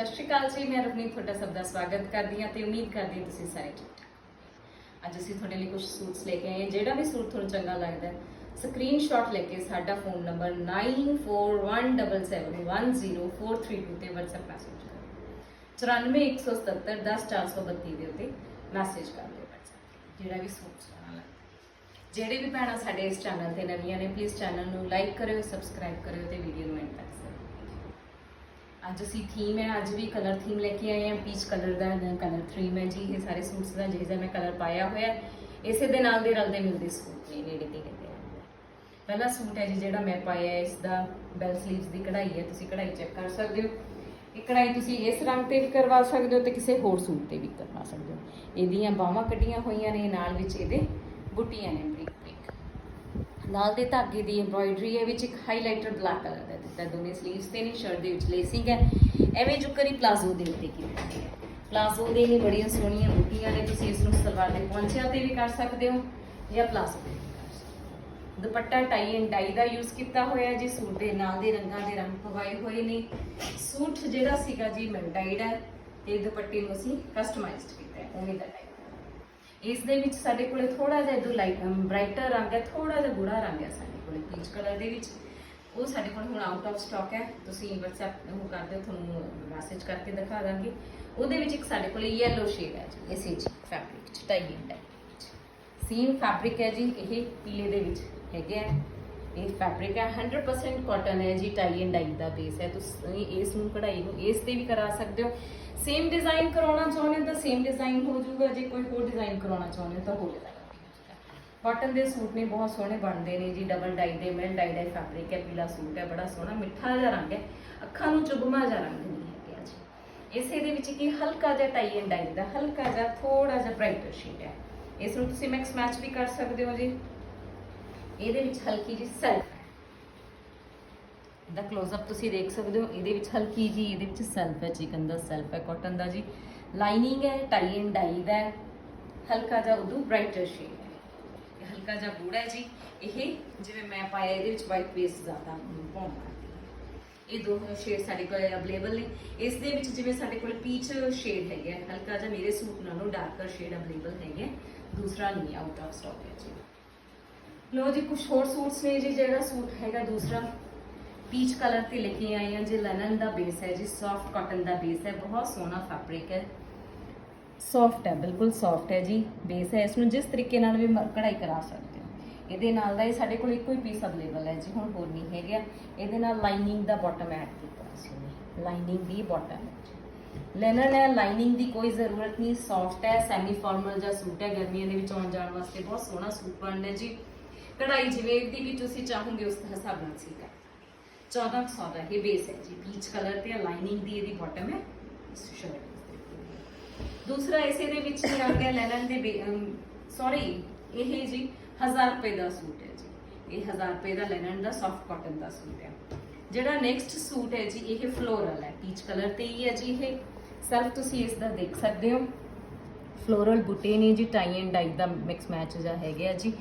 ਸਤਿ ਸ਼੍ਰੀ ਅਕਾਲ ਜੀ ਮੈਂ ਰਵਨੀਤ ਤੁਹਾਡਾ ਸਭ ਦਾ ਸਵਾਗਤ ਕਰਦੀ ਹਾਂ ਤੇ ਉਮੀਦ ਕਰਦੀ ਹਾਂ ਤੁਸੀਂ ਸਾਰੇ ਠੀਕ ਅੱਜ ਅਸੀਂ ਤੁਹਾਡੇ ਲਈ ਕੁਝ ਸੂਟਸ ਲੈ ਕੇ ਆਏ ਹਾਂ। ਜਿਹੜਾ ਵੀ ਸੂਟ ਤੁਹਾਨੂੰ ਚੰਗਾ ਲੱਗਦਾ ਹੈ ਸਕਰੀਨਸ਼ਾਟ ਲੈ ਕੇ ਸਾਡਾ ਫੋਨ ਨੰਬਰ 9417710432 ਤੇ WhatsApp ਮੈਸੇਜ ਕਰੋ। 9417710432 ਦੇ ਉੱਤੇ ਮੈਸੇਜ ਕਰ ਦਿਓ WhatsApp ਤੇ, ਜਿਹੜਾ ਵੀ ਸੂਟ ਸੋਹਣਾ ਲੱਗਦਾ ਜਿਹੜੇ ਵੀ ਭੈਣਾਂ ਸਾਡੇ ਇਸ ਚੈਨਲ ਤੇ ਨਵੀਆਂ ਨੇ ਪਲੀਜ਼ ਚੈਨਲ ਨੂੰ ਲਾਈਕ ਕਰਿਓ ਸਬਸਕ੍ਰਾਈਬ ਕਰਿਓ ਤੇ ਵੀਡੀਓ ਨੂੰ ਐਂਡ ਤੱਕ ਜ਼ਰੂਰ ਅੱਜ ਅਸੀਂ ਥੀਮ ਹੈ, ਅੱਜ ਵੀ ਕਲਰ ਥੀਮ ਲੈ ਕੇ ਆਏ ਹਾਂ ਪੀਚ ਕਲਰ ਦਾ ਕਲਰ ਥੀਮ ਹੈ ਜੀ, ਇਹ ਸਾਰੇ ਸੂਟਸ ਦਾ ਜਿਹੜਾ ਮੈਂ ਕਲਰ ਪਾਇਆ ਹੋਇਆ ਇਸੇ ਦੇ ਨਾਲ ਦੇ ਰਲਦੇ ਮਿਲਦੇ ਸੂਟ ਨੇ ਨੇੜੇ ਤੇੜੇ ਦੇ ਪਹਿਲਾ ਸੂਟ ਹੈ ਜੀ ਜਿਹੜਾ ਮੈਂ ਪਾਇਆ ਹੈ ਇਸ ਦਾ ਬੈਲ ਸਲੀਵਸ ਦੀ ਕਢਾਈ ਹੈ, ਤੁਸੀਂ ਕਢਾਈ ਚੈੱਕ ਕਰ ਸਕਦੇ ਹੋ। ਇਹ ਕਢਾਈ ਤੁਸੀਂ ਇਸ ਰੰਗ ਤੇ ਵੀ ਕਰਵਾ ਸਕਦੇ ਹੋ ਤੇ ਕਿਸੇ ਹੋਰ ਸੂਟ ਤੇ ਵੀ ਕਰਵਾ ਸਕਦੇ ਹੋ। ਇਹਦੀਆਂ ਬਾਹਾਂ ਕੱਢੀਆਂ ਹੋਈਆਂ ਨੇ, ਨਾਲ ਵਿੱਚ ਇਹਦੇ ਬੁੱਟੀਆਂ ਨੇ ਬਰੀਕ। ਬਰੀਕ ਨਾਲ ਦੇ ਧਾਗੇ ਦੀ ਐਮਬ੍ਰਾਇਡਰੀ ਹੈ ਵਿੱਚ ਇੱਕ ਹਾਈਲਾਈਟਰ ਬਲੈਕ ਕਲਰ ਦਾ ਦਿੱਤਾ। ਦੋਨੇ ਸਲੀਵਸ ਤੇ ਨੇ ਸ਼ਰਟ ਦੇ ਵਿੱਚ ਲੇਸਿੰਗ ਹੈ। ਐਵੇਂ ਜੁਕਰੀ ਪਲਾਜ਼ੋ ਦੇ ਉੱਤੇ ਕੀਤੀ ਹੈ? ਪਲਾਜ਼ੋ ਦੇ ਨੇ ਬੜੀਆਂ ਸੋਹਣੀਆਂ ਬੁੱਟੀਆਂ ਨੇ, ਤੁਸੀਂ ਇਸ ਨੂੰ ਸਲਵਾਰ ਦੇ ਪੌਂਚਿਆਂ ਤੇ ਵੀ ਕਰ ਸਕਦੇ ਹੋ ਜਾਂ ਪਲਾਜ਼ੋ ਤੇ ਵੀ ਕਰ ਸਕਦੇ ਹੋ। ਦੁਪੱਟਾ ਟਾਈ ਐਂਡ ਡਾਈ ਦਾ ਯੂਜ਼ ਕੀਤਾ ਹੋਇਆ ਜੀ ਸੂਟ ਦੇ ਨਾਲ ਦੇ ਰੰਗਾਂ ਦੇ ਰੰਗ ਪਵਾਏ ਹੋਏ ਨੇ। ਸੂਟ ਜਿਹੜਾ ਸੀਗਾ ਜੀ ਮੈਂ ਡਾਈਡ ਹੈ ਤੇ ਦੁਪੱਟੇ ਨੂੰ ਅਸੀਂ ਕਸਟਮਾਈਜ਼ਡ ਕੀਤਾ ਹੈ, ਉਵੇਂ ਦਾ ਇਸ ਦੇ ਵਿੱਚ ਸਾਡੇ ਕੋਲੇ ਥੋੜਾ ਜਿਹਾ ਇਦੋਂ ਲਾਈਟ ਬ੍ਰਾਈਟਰ ਰੰਗ ਹੈ ਥੋੜਾ ਜਿਹਾ ਗੂੜਾ ਰੰਗ ਹੈ ਸਾਡੇ ਕੋਲੇ ਪੀਚ ਕਲਰ ਦੇ ਵਿੱਚ। ਉਹ ਸਾਡੇ ਕੋਲ ਹੁਣ ਆਊਟ ਆਫ ਸਟਾਕ ਹੈ। ਤੁਸੀਂ WhatsApp ਉਹ ਕਰ ਦਿਓ, ਤੁਹਾਨੂੰ ਮੈਸੇਜ ਕਰਕੇ ਦਿਖਾ ਦਾਂਗੇ। ਉਹਦੇ ਵਿੱਚ ਇੱਕ ਸਾਡੇ ਕੋਲ ਯੈਲੋ ਸ਼ੇਡ ਹੈ ਜੀ, ਇਸੇ ਚ ਫੈਬਰਿਕ ਚ ਟਾਈ ਐਂਡ ਸੇਮ ਫੈਬਰਿਕ ਹੈ ਜੀ, ਇਹ ਪੀਲੇ ਦੇ ਵਿੱਚ ਹੈਗੇ ਆ। ਇਹ ਫੈਬਰਿਕ ਹੈ 100% ਕਾਟਨ ਹੈ ਜੀ ਟਾਈ ਐਂਡ ਡਾਈ ਦਾ ਬੇਸ ਹੈ। ਤੁਸੀਂ ਇਸ ਨੂੰ ਕਢਾਈ ਨੂੰ ਇਸ ਤੇ ਵੀ ਕਰਾ ਸਕਦੇ ਹੋ। ਸੇਮ ਡਿਜ਼ਾਈਨ ਕਰਾਉਣਾ ਚਾਹੁੰਦੇ ਹੋ ਤਾਂ ਸੇਮ ਡਿਜ਼ਾਈਨ ਹੋ ਜਾਊਗਾ, ਜੇ ਕੋਈ ਹੋਰ ਡਿਜ਼ਾਈਨ ਕਰਾਉਣਾ ਚਾਹੁੰਦੇ ਹੋ ਤਾਂ ਹੋ ਜਾਏਗਾ ਕਾਟਨ ਦੇ ਸੂਟ ਨੇ ਬਹੁਤ ਸੋਹਣੇ ਬਣਦੇ ਨੇ ਜੀ ਡਬਲ ਡਾਈ ਦੇ ਮਿਲ ਡਾਈ ਦਾ ਫੈਬਰਿਕ ਹੈ, ਪੀਲਾ ਸੂਟ ਹੈ, ਬੜਾ ਸੋਹਣਾ, ਮਿੱਠਾ ਜਿਹਾ ਰੰਗ ਹੈ। ਅੱਖਾਂ ਨੂੰ ਚੁਭਮਾ ਜਿਹਾ ਰੰਗ ਨਹੀਂ ਹੈਗਾ ਜੀ। ਇਸੇ ਦੇ ਵਿੱਚ ਕੀ ਹਲਕਾ ਜਿਹਾ ਟਾਈ ਐਂਡ ਡਾਈ ਦਾ, ਹਲਕਾ ਜਿਹਾ ਥੋੜਾ ਜਿਹਾ ਬ੍ਰਾਈਟਰ ਸ਼ੇਡ ਹੈ। ਇਸ ਨੂੰ ਤੁਸੀਂ ਮਿਕਸ ਮੈਚ ਵੀ ਕਰ ਸਕਦੇ ਹੋ ਜੀ। ਇਹਦੇ ਵਿੱਚ ਹਲਕੀ ਜੀ ਸੈਲਫ ਹੈ ਦਾ ਅਪ ਤੁਸੀਂ ਦੇਖ ਸਕਦੇ ਹੋ ਇਹਦੇ ਵਿੱਚ ਹਲਕੀ ਜੀ ਇਹਦੇ ਵਿੱਚ ਸੈਲਫ ਹੈ ਚਿਕਨ ਦਾ ਸੈਲਫ ਹੈ ਕਾਟਨ ਦਾ ਜੀ। ਲਾਈਨਿੰਗ ਹੈ ਟਾਈ ਐਂਡ ਡਾਈ ਦਾ ਹੈ। ਹਲਕਾ ਜਿਹਾ ਉਦੋਂ ਬ੍ਰਾਈਟਰ ਸ਼ੇਡ ਹੈ। ਹਲਕਾ ਜਿਹਾ ਗੂੜਾ ਹੈ ਜੀ। ਇਹ ਜਿਵੇਂ ਮੈਂ ਪਾਇਆ ਇਹਦੇ ਵਿੱਚ ਵਾਈਟ ਬੇਸ ਜ਼ਿਆਦਾ ਪਾਉਣਾ। ਇਹ ਦੋ ਸ਼ੇਡ ਸਾਡੇ ਕੋਲ ਅਵੇਲੇਬਲ ਨੇ। ਇਸ ਦੇ ਵਿੱਚ ਜਿਵੇਂ ਸਾਡੇ ਕੋਲ ਪੀਚ ਸ਼ੇਡ ਹੈਗਾ ਹੈ, ਹਲਕਾ ਜਿਹਾ ਮੇਰੇ ਸੂਟ ਨਾਲੋਂ ਡਾਰਕਰ ਸ਼ੇਡ ਅਵੇਲੇਬਲ ਹੈਗੇ ਦੂਸਰਾ ਨਹੀਂ ਆਊਟ ਆਫ ਸਟਾਕ ਹੈ ਜੀ। ਲੋ ਜੀ ਕੁਝ ਹੋਰ ਸੂਟਸ ਨੇ ਜੀ, ਜਿਹੜਾ ਸੂਟ ਹੈਗਾ ਦੂਸਰਾ। ਪੀਚ ਕਲਰ ਤੇ ਲੈ ਕੇ ਆਏ ਹਾਂ ਜੀ ਲੈਨਨ ਦਾ ਬੇਸ ਹੈ ਜੀ ਸੌਫਟ ਕਾਟਨ ਦਾ ਬੇਸ ਹੈ, ਬਹੁਤ ਸੋਹਣਾ ਫੈਬਰਿਕ ਹੈ। ਸੌਫਟ ਹੈ, ਬਿਲਕੁਲ ਸੌਫਟ ਹੈ ਜੀ ਬੇਸ ਹੈ। ਇਸ ਨੂੰ ਜਿਸ ਤਰੀਕੇ ਨਾਲ ਵੀ ਮ- ਕਢਾਈ ਕਰਾ ਸਕਦੇ ਹੋ। ਇਹਦੇ ਨਾਲ ਦਾ ਇਹ ਸਾਡੇ ਕੋਲ ਇੱਕੋ ਹੀ ਪੀਸ ਅਵੇਲੇਬਲ ਹੈ ਜੀ, ਹੁਣ ਹੋਰ ਨਹੀਂ ਹੈਗਾ। ਇਹਦੇ ਨਾਲ ਲਾਈਨਿੰਗ ਦਾ ਬਾਟਮ ਐਡ ਕੀਤਾ ਸੀ ਲਾਈਨਿੰਗ ਦੀ ਬਾਟਮ ਲੈਨਨ ਹੈ ਲਾਈਨਿੰਗ ਦੀ ਕੋਈ ਜ਼ਰੂਰਤ ਨਹੀਂ ਸੌਫਟ ਹੈ ਸੈਮੀ ਫਾਰਮਲ ਜਿਹਾ ਸੂਟ ਹੈ, ਗਰਮੀਆਂ ਦੇ ਵਿੱਚ ਆਉਣ ਜਾਣ ਵਾਸਤੇ ਬਹੁਤ ਸੋਹਣਾ ਸੂਟ ਬਣਦਾ ਜੀ। ਕਢਾਈ ਜਿਵੇਂ ਦੀ ਵੀ ਤੁਸੀਂ ਚਾਹੋਗੇ ਉਸ ਹਿਸਾਬ ਨਾਲ ਸੀ ਕਰ 1400 ਦਾ ਇਹ ਬੇਸ ਹੈ ਜੀ ਪੀਚ ਕਲਰ ਤੇ ਲਾਈਨਿੰਗ ਦੀ ਇਹਦੀ ਬਾਟਮ ਹੈ। ਸ਼ਰਟ ਦੂਸਰਾ ਇਸੇ ਦੇ ਵਿੱਚ ਹੀ ਆ ਗਿਆ ਲੈਨਨ ਦੇ ਸੌਰੀ ਇਹ ਜੀ 1000 ਰੁਪਏ ਦਾ ਸੂਟ ਹੈ ਜੀ। ਇਹ 1000 ਰੁਪਏ ਦਾ ਲੈਨਨ ਦਾ ਸੌਫਟ ਕਾਟਨ ਦਾ ਸੂਟ ਹੈ। ਜਿਹੜਾ ਨੈਕਸਟ ਸੂਟ ਹੈ ਜੀ, ਇਹ ਫਲੋਰਲ ਹੈ। ਪੀਚ ਕਲਰ ਤੇ ਹੀ ਹੈ ਜੀ ਇਹ। ਸੈਲਫ ਤੁਸੀਂ ਇਸ ਦਾ ਦੇਖ ਸਕਦੇ ਹੋ। ਫਲੋਰਲ ਬੂਟੇ ਨੇ ਜੀ ਟਾਈ ਐਂਡ ਡਾਈ ਦਾ ਮਿਕਸ ਮੈਚ ਜਿਹਾ ਆ ਜੀ।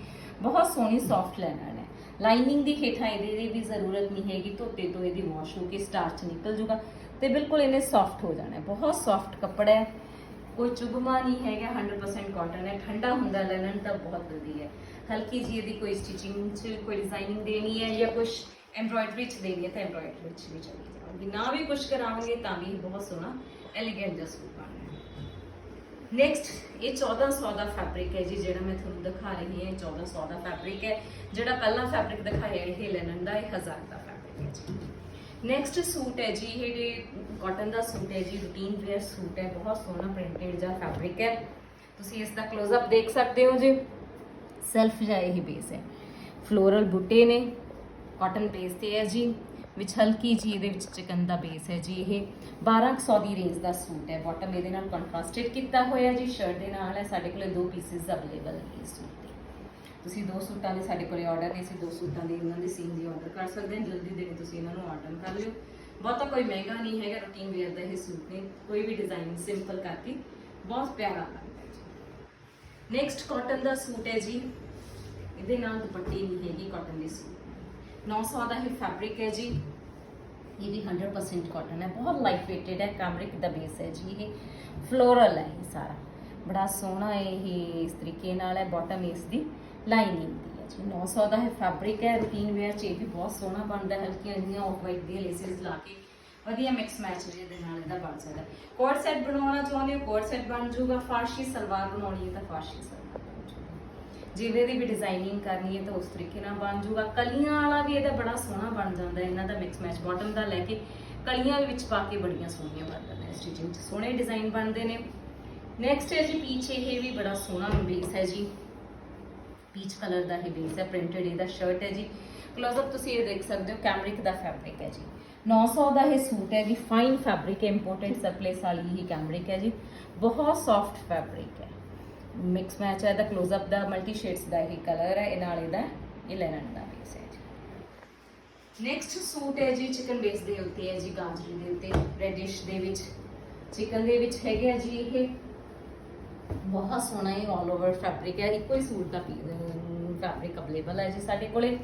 ਬਹੁਤ ਸੋਹਣੀ ਸੌਫਟ ਲੈਨਨ ਹੈ ਲਾਈਨਿੰਗ ਦੀ ਹੇਠਾਂ ਇਹਦੇ ਦੀ ਵੀ ਜ਼ਰੂਰਤ ਨਹੀਂ ਹੈਗੀ, ਧੋਤੇ ਤੋਂ ਇਹਦੀ ਵਾਸ਼ ਹੋ ਕੇ ਸਟਾਰਚ ਨਿਕਲ ਜੂਗਾ ਤੇ ਬਿਲਕੁਲ ਇਹਨੇ ਸੌਫਟ ਹੋ ਜਾਣਾ ਬਹੁਤ ਸੌਫਟ ਕੱਪੜਾ ਹੈ। ਕੋਈ ਚੁਭਮਾ ਨਹੀਂ ਹੈਗਾ 100% ਕਾਟਨ ਹੈ। ਠੰਡਾ ਹੁੰਦਾ ਲੈਨਨ ਤਾਂ ਬਹੁਤ ਵਧੀਆ ਹੈ। ਹਲਕੀ ਜੀ ਇਹਦੀ ਕੋਈ ਸਟਿਚਿੰਗ 'ਚ ਕੋਈ ਡਿਜ਼ਾਈਨਿੰਗ ਦੇਣੀ ਹੈ ਜਾਂ ਕੁਝ ਐਮਬ੍ਰਾਇਡਰੀ 'ਚ ਦੇਣੀ ਹੈ ਤਾਂ ਐਮਬ੍ਰਾਇਡਰੀ 'ਚ ਵੀ ਚਲੀ ਜਾਊਗੀ। ਨਾ ਵੀ ਕੁਝ ਕਰਾਵਾਂਗੇ ਤਾਂ ਵੀ ਇਹ ਬਹੁਤ ਸੋਹਣਾ ਐਲੀਗੈਂਟ ਜਿਹਾ ਸੂਟ ਨੈਕਸਟ ਇਹ 1400 ਦਾ ਫੈਬਰਿਕ ਹੈ ਜੀ, ਜਿਹੜਾ ਮੈਂ ਤੁਹਾਨੂੰ ਦਿਖਾ ਰਹੀ ਹਾਂ, ਇਹ 1400 ਦਾ ਫੈਬਰਿਕ ਹੈ, ਜਿਹੜਾ ਪਹਿਲਾ ਫੈਬਰਿਕ ਦਿਖਾਇਆ ਇਹ ਲੈਨਨ ਦਾ, ਇਹ 1000 ਦਾ ਫੈਬਰਿਕ ਹੈ ਜੀ। ਨੈਕਸਟ ਸੂਟ ਹੈ ਜੀ, ਇਹ ਕਾਟਨ ਦਾ ਸੂਟ ਹੈ ਜੀ ਰੂਟੀਨ ਵੇਅਰ ਸੂਟ ਹੈ, ਬਹੁਤ ਸੋਹਣਾ ਪ੍ਰਿੰਟਡ ਜਿਹਾ ਫੈਬਰਿਕ ਹੈ। ਤੁਸੀਂ ਇਸ ਦਾ ক্লোਜ਼-ਅਪ ਦੇਖ ਸਕਦੇ ਹੋ ਜੀ। ਸੈਲਫ ਜਿਹਾ ਇਹ ਬੇਸ ਹੈ। ਫਲੋਰਲ ਬੂਟੇ ਨੇ ਕਾਟਨ ਬੇਸ ਤੇ ਹੈ ਜੀ। ਵਿੱਚ ਹਲਕੀ ਜੀ ਇਹਦੇ ਵਿੱਚ ਚਿਕਨ ਦਾ ਬੇਸ ਹੈ ਜੀ ਇਹ। 1200 ਦੀ ਰੇਂਜ ਦਾ ਸੂਟ ਹੈ। ਬਾਟਮ ਇਹਦੇ ਨਾਲ ਕੰਟਰਾਸਟਡ ਕੀਤਾ ਹੋਇਆ ਜੀ। ਸ਼ਰਟ ਦੇ ਨਾਲ ਹੈ। ਸਾਡੇ ਕੋਲੇ ਦੋ ਪੀਸਿਸ ਅਵੇਲੇਬਲ ਨੇ ਇਸ ਸੂਟ ਦੇ। ਤੁਸੀਂ ਦੋ ਸੂਟਾਂ ਦੇ ਸਾਡੇ ਕੋਲੇ ਆਰਡਰ ਨੇ। ਅਸੀਂ ਦੋ ਸੂਟਾਂ ਦੇ ਇਹਨਾਂ ਦੇ ਸੀਨ ਦੀ ਆਰਡਰ ਕਰ ਸਕਦੇ ਹਾਂ। ਜਲਦੀ ਦੇ ਤੁਸੀਂ ਇਹਨਾਂ ਨੂੰ ਆਰਡਰ ਕਰ ਲਿਓ। ਬਹੁਤਾ ਕੋਈ ਮਹਿੰਗਾ ਨਹੀਂ ਹੈਗਾ। ਰੂਟੀਨ ਵੇਅਰ ਦਾ ਇਹ ਸੂਟ ਨੇ। ਕੋਈ ਵੀ ਡਿਜ਼ਾਈਨ ਸਿੰਪਲ ਕਰਕੇ ਬਹੁਤ ਪਿਆਰਾ ਲੱਗਦਾ ਜੀ। ਨੈਕਸਟ ਕਾਟਨ ਦਾ ਸੂਟ ਹੈ ਜੀ। ਇਹਦੇ ਨਾਲ ਦੁਪੱਟੀ ਨਹੀਂ ਹੈਗੀ। ਕਾਟਨ ਦੇ ਸੂਟ 900 ਦਾ ਇਹ ਫੈਬਰਿਕ ਹੈ ਜੀ। ਇਹ ਵੀ 100% ਕਾਟਨ ਹੈ। ਬਹੁਤ ਲਾਈਟ weighted ਹੈ। ਕੈਮਰਿਕ ਦਾ ਬੇਸ ਹੈ ਜੀ ਇਹ। ਫਲੋਰਲ ਹੈ ਇਹ ਸਾਰਾ। ਬੜਾ ਸੋਹਣਾ ਇਹ ਇਸ ਤਰੀਕੇ ਨਾਲ ਹੈ। ਬਾਟਮ ਇਸ ਦੀ ਲਾਈਨਿੰਗ ਦੀ ਹੈ ਜੀ। 900 ਦਾ ਇਹ ਫੈਬਰਿਕ ਹੈ। ਰੂਟੀਨ ਵੇਅਰ ਚ ਇਹ ਵੀ ਬਹੁਤ ਸੋਹਣਾ ਬਣਦਾ ਹਲਕੀਆਂ ਜਿਹੀਆਂ ਆਫ ਵਾਈਟ ਦੀਆਂ ਲੇਸਿਸ ਲਾ ਕੇ। ਵਧੀਆ ਮਿਕਸ ਮੈਚ ਜਿਹਦੇ ਨਾਲ ਇਹਦਾ ਬਣ ਸਕਦਾ ਕੋਟ ਸੈਟ ਬਣਾਉਣਾ ਚਾਹੁੰਦੇ ਹੋ? ਕੋਟ ਸੈਟ ਬਣ ਜਾਊਗਾ। ਫਾਰਸ਼ੀ ਸਲਵਾਰ ਬਣਾਉਣੀ ਹੈ ਤਾਂ ਫਾਰਸ਼ੀ ਸਲਵਾਰ। ਜਿਵੇਂ ਦੀ ਵੀ ਡਿਜ਼ਾਈਨਿੰਗ ਕਰਨੀ ਹੈ ਤਾਂ ਉਸ ਤਰੀਕੇ ਨਾਲ ਬਣ ਜੂਗਾ ਕਲੀਆਂ ਵਾਲਾ ਵੀ ਇਹਦਾ ਬੜਾ ਸੋਹਣਾ ਬਣ ਜਾਂਦਾ ਇਹਨਾਂ ਦਾ ਮਿਕਸ ਮੈਚ ਬਾਟਮ ਦਾ ਲੈ ਕੇ ਕਲੀਆਂ ਵਿੱਚ ਪਾ ਕੇ ਬੜੀਆਂ ਸੋਹਣੀਆਂ ਬਣ ਜਾਂਦੀਆਂ ਸਟਿਚਿੰਗ 'ਚ। ਸੋਹਣੇ ਡਿਜ਼ਾਈਨ ਬਣਦੇ ਨੇ। ਨੈਕਸਟ ਹੈ ਜੀ ਪੀਚ ਇਹ ਵੀ ਬੜਾ ਸੋਹਣਾ ਬੇਸ ਹੈ ਜੀ। ਪੀਚ ਕਲਰ ਦਾ ਇਹ ਬੇਸ ਹੈ। ਪ੍ਰਿੰਟਡ ਇਹਦਾ ਸ਼ਰਟ ਹੈ ਜੀ। ਕਲੋਜ਼ਅਪ ਤੁਸੀਂ ਇਹ ਦੇਖ ਸਕਦੇ ਹੋ ਕੈਮਰਿਕ ਦਾ ਫੈਬਰਿਕ ਹੈ ਜੀ। 900 ਦਾ ਇਹ ਸੂਟ ਹੈ ਜੀ। ਫਾਈਨ ਫੈਬਰਿਕ ਹੈ ਇੰਪੋਰਟੈਂਟ ਸਰਪਲੇਸ ਵਾਲੀ ਹੀ ਕੈਮਰਿਕ ਹੈ ਜੀ। ਬਹੁਤ ਸੌਫਟ ਫੈਬਰਿਕ ਹੈ। ਮਿਕਸ ਮੈਚ ਹੈ ਦਾ ਕਲੋਜ਼ਅਪ ਦਾ ਮਲਟੀ ਸ਼ੇਡਸ ਦਾ ਇਹ ਕਲਰ ਹੈ, ਇਹ ਨਾਲ ਇਹਦਾ ਇਹ ਲੈਨਨ ਦਾ ਬੇਸ ਹੈ। ਜੀ ਨੈਕਸਟ ਸੂਟ ਹੈ ਜੀ ਚਿਕਨ ਬੇਸ ਦੇ ਉੱਤੇ ਹੈ ਜੀ, ਗਾਜਰੀ ਦੇ ਉੱਤੇ ਰੈਡਿਸ਼ ਦੇ ਵਿੱਚ ਚਿਕਨ ਦੇ ਵਿੱਚ ਹੈਗੇ ਆ ਜੀ ਇਹ। ਬਹੁਤ ਸੋਹਣਾ ਇਹ ਆਲ ਓਵਰ ਫੈਬਰਿਕ ਹੈ, ਇੱਕੋ ਹੀ ਸੂਟ ਦਾ ਫੈਬਰਿਕ ਅਵੇਲੇਬਲ ਹੈ ਜੀ ਸਾਡੇ ਕੋਲੇ।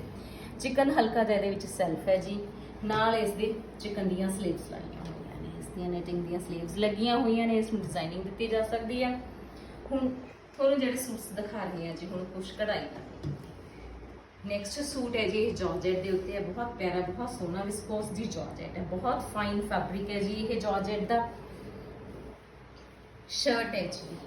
ਚਿਕਨ ਹਲਕਾ ਜਿਹਾ ਇਹਦੇ ਵਿੱਚ ਸੈਲਫ ਹੈ ਜੀ, ਨਾਲ ਇਸ ਦੇ ਚਿਕਨ ਦੀਆਂ ਸਲੀਵਸ ਲਾਈਆਂ ਹੋਈਆਂ ਨੇ, ਇਸ ਦੀਆਂ ਨੈਟਿੰਗ ਦੀਆਂ ਸਲੀਵਸ ਲੱਗੀਆਂ ਹੋਈਆਂ ਨੇ, ਇਸ ਨੂੰ ਡਿਜ਼ਾਈਨਿੰਗ ਦਿੱਤੀ ਜਾ ਸਕਦੀ ਹੈ। ਹੁਣ ਤੁਹਾਨੂੰ ਜਿਹੜੇ ਸੂਟਸ ਦਿਖਾ ਰਹੀ ਜੀ, ਹੁਣ ਕੁਛ ਕਢਾਈ ਦਾ। ਨੈਕਸਟ ਸੂਟ ਹੈ ਜੀ, ਇਹ ਜਾਰਜੈਟ ਦੇ ਉੱਤੇ ਹੈ, ਬਹੁਤ ਪਿਆਰਾ, ਬਹੁਤ ਸੋਹਣਾ ਵਿਸਕੋਸ ਦੀ ਜਾਰਜੈਟ ਹੈ, ਬਹੁਤ ਫਾਈਨ ਫੈਬਰਿਕ ਹੈ ਜੀ, ਇਹ ਜਾਰਜੈਟ ਦਾ। ਸ਼ਰਟ ਹੈ ਜੀ,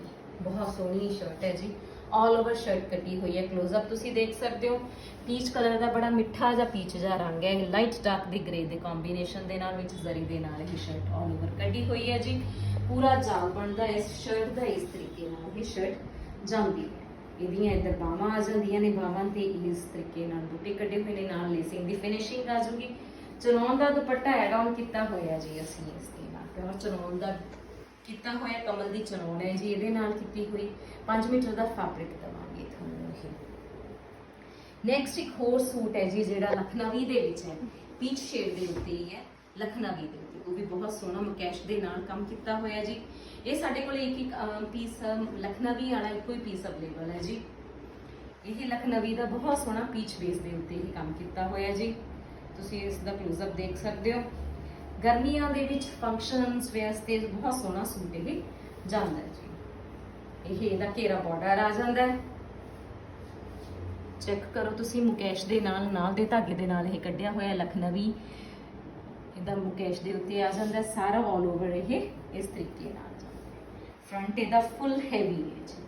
ਬਹੁਤ ਸੋਹਣੀ ਸ਼ਰਟ ਹੈ ਜੀ ਆਲ ਓਵਰ ਸ਼ਰਟ ਕੱਟੀ ਹੋਈ ਹੈ ক্লোਜ਼ ਅਪ ਤੁਸੀਂ ਦੇਖ ਸਕਦੇ ਹੋ। ਪੀਚ ਕਲਰ ਦਾ ਬੜਾ ਮਿੱਠਾ ਜਿਹਾ ਪੀਚ ਜਿਹਾ ਰੰਗ ਹੈ ਲਾਈਟ ਡਾਰਕ ਦੇ ਗ੍ਰੇ ਦੇ ਕੰਬੀਨੇਸ਼ਨ ਦੇ ਨਾਲ ਵਿੱਚ ਜ਼ਰੀ ਦੇ ਨਾਲ ਇਹ ਸ਼ਰਟ ਆਲ ਓਵਰ ਕੱਟੀ ਹੋਈ ਹੈ ਜੀ। ਪੂਰਾ ਜਾਲ ਬਣਦਾ ਇਸ ਸ਼ਰਟ ਦਾ ਇਸ ਤਰੀਕੇ ਨਾਲ ਇਹ ਸ਼ਰਟ ਜਾਂਦੀ ਹੈ। ਇਹਦੀਆਂ ਇੱਧਰ ਬਾਹਾਂ ਆ ਜਾਂਦੀਆਂ ਨੇ, ਬਾਹਾਂ ਤੇ ਇਸ ਤਰੀਕੇ ਨਾਲ ਬੂਟੇ ਕੱਢੇ ਹੋਏ ਨੇ, ਨਾਲ ਲੇਸਿੰਗ ਦੀ ਫਿਨਿਸ਼ਿੰਗ ਆ ਜੂਗੀ। ਚਨੌਨ ਦਾ ਦੁਪੱਟਾ ਐਡ ਆਨ ਕੀਤਾ ਹੋਇਆ ਜੀ ਅਸੀਂ ਇਸ ਦੇ ਨਾਲ। ਪਿਓਰ ਚਨੌਨ ਦਾ ਕੀਤਾ ਹੋਇਆ ਕਮਲ ਦੀ ਚਨੌਨ ਹੈ ਜੀ, ਇਹਦੇ ਨਾਲ ਕੀਤੀ ਹੋਈ। 5 ਮੀਟਰ ਦਾ ਫੈਬਰਿਕ ਦਵਾਂਗੇ ਤੁਹਾਨੂੰ ਇਹ। ਨੈਕਸਟ ਇੱਕ ਹੋਰ ਸੂਟ ਹੈ ਜੀ, ਜਿਹੜਾ ਲਖਨਵੀ ਦੇ ਵਿੱਚ ਹੈ। ਪੀਚ ਸ਼ੇਡ ਦੇ ਉੱਤੇ ਹੀ ਹੈ। ਲਖਨਵੀ ਦੇ ਉੱਤੇ ਉਹ ਵੀ ਬਹੁਤ ਸੋਹਣਾ ਮਕੈਸ਼ ਦੇ ਨਾਲ ਕੰਮ ਕੀਤਾ ਹੋਇਆ ਜੀ। ਇਹ ਸਾਡੇ ਕੋਲ ਇੱਕ ਇੱਕ ਪੀਸ ਲਖਨਵੀ ਵਾਲਾ ਇੱਕੋ ਹੀ ਪੀਸ ਅਵੇਲੇਬਲ ਹੈ ਜੀ। ਇਹ ਲਖਨਵੀ ਦਾ ਬਹੁਤ ਸੋਹਣਾ ਪੀਚ ਬੇਸ ਦੇ ਉੱਤੇ ਹੀ ਕੰਮ ਕੀਤਾ ਹੋਇਆ ਜੀ। ਤੁਸੀਂ ਇਸ ਦਾ ਕਲੋਜ਼ ਅਪ ਦੇਖ ਸਕਦੇ ਹੋ। ਗਰਮੀਆਂ ਦੇ ਵਿੱਚ ਫੰਕਸ਼ਨਸ ਵੇਅਰਸ ਤੇ ਬਹੁਤ ਸੋਹਣਾ ਸੂਟ ਇਹ ਜਾਂਦਾ ਹੈ ਜੀ। ਇਹ ਇਹਦਾ ਘੇਰਾ ਬਾਰਡਰ ਆ ਜਾਂਦਾ ਹੈ। ਚੈੱਕ ਕਰੋ ਤੁਸੀਂ ਮੁਕੇਸ਼ ਦੇ ਨਾਲ ਨਾਲ ਦੇ ਧਾਗੇ ਦੇ ਨਾਲ ਇਹ ਕੱਢਿਆ ਹੋਇਆ ਲਖਨਵੀ ਇਹਦਾ ਮੁਕੇਸ਼ ਦੇ ਉੱਤੇ ਆ ਜਾਂਦਾ, ਸਾਰਾ ਆਲ ਓਵਰ ਇਹ, ਇਸ ਤਰੀਕੇ ਨਾਲ ਫਰੰਟ ਇਹਦਾ ਫੁੱਲ ਹੈਵੀ ਹੈ ਜੀ।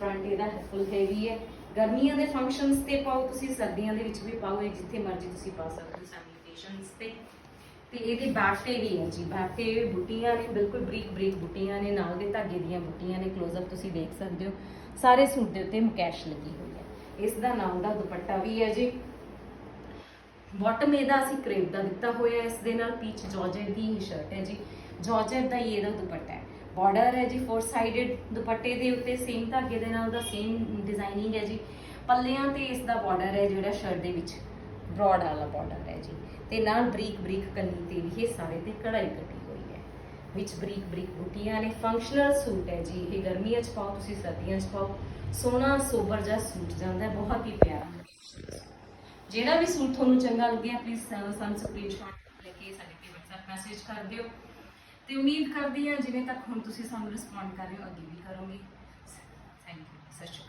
ਫਰੰਟ ਇਹਦਾ ਫੁੱਲ ਹੈਵੀ ਹੈ। ਗਰਮੀਆਂ ਦੇ ਫੰਕਸ਼ਨਸ ਤੇ ਪਾਓ ਤੁਸੀਂ, ਸਰਦੀਆਂ ਦੇ ਵਿੱਚ ਵੀ ਪਾਓ ਇਹ ਜਿੱਥੇ ਮਰਜ਼ੀ ਤੁਸੀਂ ਪਾ ਸਕਦੇ ਹੋ ਸੈਲੀਬ੍ਰੇਸ਼ਨਸ ਤੇ। ਤੇ ਇਹਦੇ ਬੈਕ ਤੇ ਵੀ ਹੈ ਜੀ। ਬੈਕ ਤੇ ਬੁੱਟੀਆਂ ਨੇ, ਬਿਲਕੁਲ ਬਰੀਕ ਬਰੀਕ ਬੁੱਟੀਆਂ ਨੇ, ਨਾਲ ਦੇ ਧਾਗੇ ਦੀਆਂ ਬੁੱਟੀਆਂ ਨੇ ক্লোਜ਼ ਅਪ ਤੁਸੀਂ ਦੇਖ ਸਕਦੇ ਹੋ। ਸਾਰੇ ਸੂਟ ਦੇ ਉੱਤੇ ਮੁਕੈਸ਼ ਲੱਗੀ ਹੋਈ ਹੈ। ਇਸ ਦਾ ਨਾਮ ਦਾ ਦੁਪੱਟਾ ਵੀ ਹੈ ਜੀ। ਬਾਟਮ ਇਹਦਾ ਅਸੀਂ ਕ੍ਰੇਪ ਦਾ ਦਿੱਤਾ ਹੋਇਆ ਇਸ ਦੇ ਨਾਲ ਪੀਚ ਜਾਰਜੈਟ ਦੀ ਹੀ ਸ਼ਰਟ ਹੈ ਜੀ। ਜਾਰਜੈਟ ਦਾ ਹੀ ਇਹਦਾ ਦੁਪੱਟਾ ਹੈ। ਬਾਰਡਰ ਹੈ ਜੀ ਫੋਰ ਸਾਈਡਡ ਦੁਪੱਟੇ ਦੇ ਉੱਤੇ ਸੇਮ ਧਾਗੇ ਦੇ ਨਾਲ ਦਾ ਸੇਮ ਡਿਜ਼ਾਈਨਿੰਗ ਹੈ ਜੀ। ਪੱਲਿਆਂ ਤੇ ਇਸ ਦਾ ਬਾਰਡਰ ਹੈ ਜਿਹੜਾ ਸ਼ਰਟ ਦੇ ਵਿੱਚ। ਬ੍ਰੌਡ ਵਾਲਾ ਬਾਰਡਰ ਹੈ ਜੀ। ਤੇ ਨਾਲ ਬਰੀਕ ਬਰੀਕ ਕੰਨੀ ਤੇ ਵੀ ਇਹ ਸਾਰੇ ਤੇ ਕਢਾਈ ਕੱਟੀ ਹੋਈ ਹੈ। ਵਿੱਚ ਬਰੀਕ ਬਰੀਕ ਬੂਟੀਆਂ ਨੇ। ਫੰਕਸ਼ਨਲ ਸੂਟ ਹੈ ਜੀ। ਇਹ ਗਰਮੀਆਂ 'ਚ ਪਾਓ, ਤੁਸੀਂ ਸਰਦੀਆਂ 'ਚ ਪਾਓ। ਸੋਹਣਾ, ਸੋਬਰ ਜਿਹਾ ਸੂਟ ਜਾਂਦਾ ਬਹੁਤ ਹੀ ਪਿਆਰਾ। ਜਿਹੜਾ ਵੀ ਸੂਟ ਤੁਹਾਨੂੰ ਚੰਗਾ ਲੱਗਿਆ ਪਲੀਜ਼ ਸਾਨੂੰ ਸਕਰੀਨਸ਼ਾਟ ਲੈ ਕੇ ਸਾਡੇ ਤੇ WhatsApp ਮੈਸੇਜ ਕਰ ਦਿਓ। ਤੇ ਉਮੀਦ ਕਰਦੀ ਹਾਂ ਜਿਵੇਂ ਤੱਕ ਹੁਣ ਤੁਸੀਂ ਸਾਨੂੰ ਰਿਸਪੌਂਡ ਕਰ ਰਹੇ ਹੋ, ਅੱਗੇ ਵੀ ਕਰੋਗੇ। ਥੈਂਕ ਯੂ ਸਤਿ ਸ਼੍ਰੀ ਅਕਾਲ।